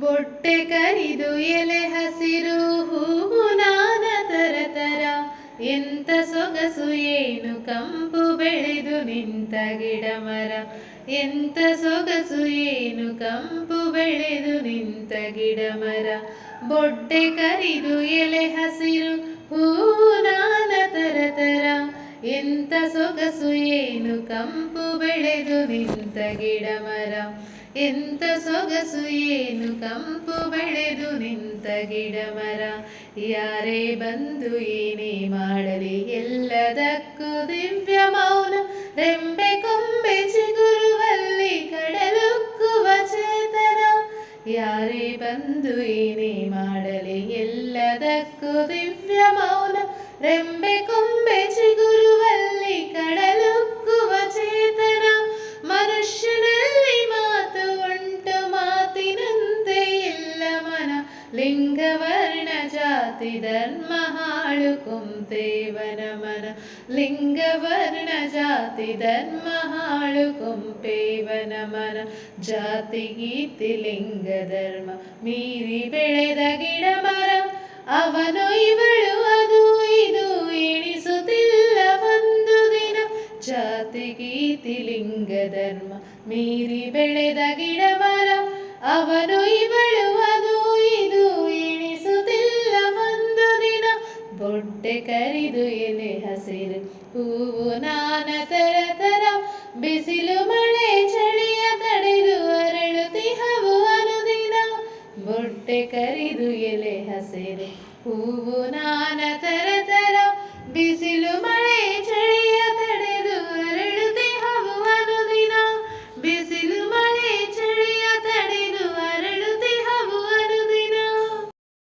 ಬೊಟ್ಟೆ ಕರಿದು ಎಲೆ ಹಸಿರು ಹೂವು ನಾನ ತರ ತರ. ಎಂತ ಸೊಗಸು ಏನು ಕಂಪು ಬೆಳೆದು ನಿಂತ ಗಿಡ ಮರ. ಎಂತ ಸೊಗಸು ಏನು ಕಂಪು ಬೆಳೆದು ನಿಂತ ಗಿಡ ಮರ. ಬೊಟ್ಟೆ ಕರಿದು ಎಲೆ ಹಸಿರು ಎಂತ ಸೊಗಸು ಏನು ಕಂಪು ಬೆಳೆದು ನಿಂತ ಗಿಡ ಮರ ಎಂತ ಸೊಗಸು ಏನು ಕಂಪು ಬೆಳೆದು ನಿಂತ ಗಿಡ ಮರ ಯಾರೇ ಬಂದು ಏನೇ ಮಾಡಲಿ ಎಲ್ಲದಕ್ಕೂ ದಿವ್ಯ ಮೌನ. ರೆಂಬೆ ಕೊಂಬೆ ಚಿಗುರುವಲ್ಲಿ ಕಡಲುಕ್ಕುವ ಚೇತನ. ಯಾರೇ ಬಂದು ಏನೇ ಮಾಡಲಿ ಎಲ್ಲದಕ್ಕೂ ದಿವ್ಯ ಮೌನ. ರೆಂಬೆ ಕೊಂಬೆ ಚಿಗುರುವಲ್ಲಿ ಲಿಂಗವರ್ಣ ಜಾತಿ ಧರ್ಮ ಹಾಳು ಕೊಂತೇವನ ಮನ ಲಿಂಗವರ್ಣ ಜಾತಿ ಧರ್ಮ ಹಾಳು ಕುಂಪೇವನ ಮನ ಜಾತಿ ಗೀತಿ ಲಿಂಗ ಧರ್ಮ ಮೀರಿ ಬೆಳೆದ ಗಿಡ ಮರ. ಅವನು ಇವಳು, ಅದು ಇದು ಎಣಿಸುತ್ತಿಲ್ಲ ಒಂದು ದಿನ. ಜಾತಿ ಗೀತಿ ಲಿಂಗ ಧರ್ಮ ಮೀರಿ ಬೆಳೆದ ಗಿಡ ಮರ. ಅವನು ಇವಳು ಬೊಟ್ಟೆ ಕರಿದು ಎಲೆ ಹಸಿರು. ಹೂವು ನಾನ ತರ ತರ ಬಿಸಿಲು ಮಳೆ ಚಳಿಯ ತಡೆದು ಅರಳುತ್ತಿಹವು ಅನುದಿನ. ಬೊಟ್ಟೆ ಕರಿದು ಎಲೆ ಹಸಿರು. ಹೂವು ನಾನ ತರ